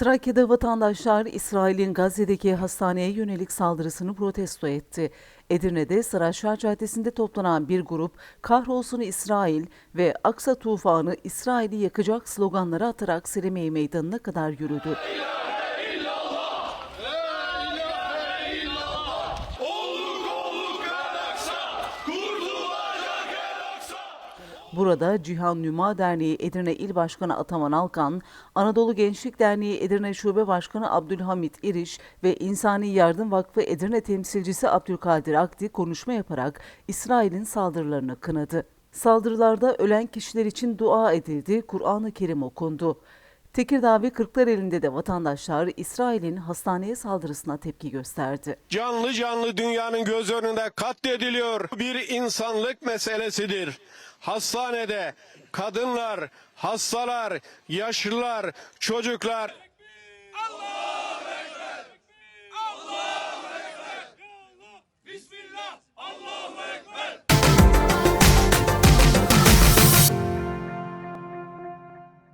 Trakya'da vatandaşlar İsrail'in Gazze'deki hastaneye yönelik saldırısını protesto etti. Edirne'de Saraçlar Caddesi'nde toplanan bir grup kahrolsun İsrail ve Aksa tufanı İsrail'i yakacak sloganları atarak Selimiye Meydanı'na kadar yürüdü. Burada Cihan Nüma Derneği Edirne İl Başkanı Ataman Alkan, Anadolu Gençlik Derneği Edirne Şube Başkanı Abdülhamit İriş ve İnsani Yardım Vakfı Edirne temsilcisi Abdülkadir Akdi konuşma yaparak İsrail'in saldırılarını kınadı. Saldırılarda ölen kişiler için dua edildi, Kur'an-ı Kerim okundu. Tekirdağ ve Kırklareli'nde de vatandaşlar İsrail'in hastaneye saldırısına tepki gösterdi. canlı canlı dünyanın göz önünde katlediliyor. Bir insanlık meselesidir. Hastanede kadınlar, hastalar, yaşlılar, çocuklar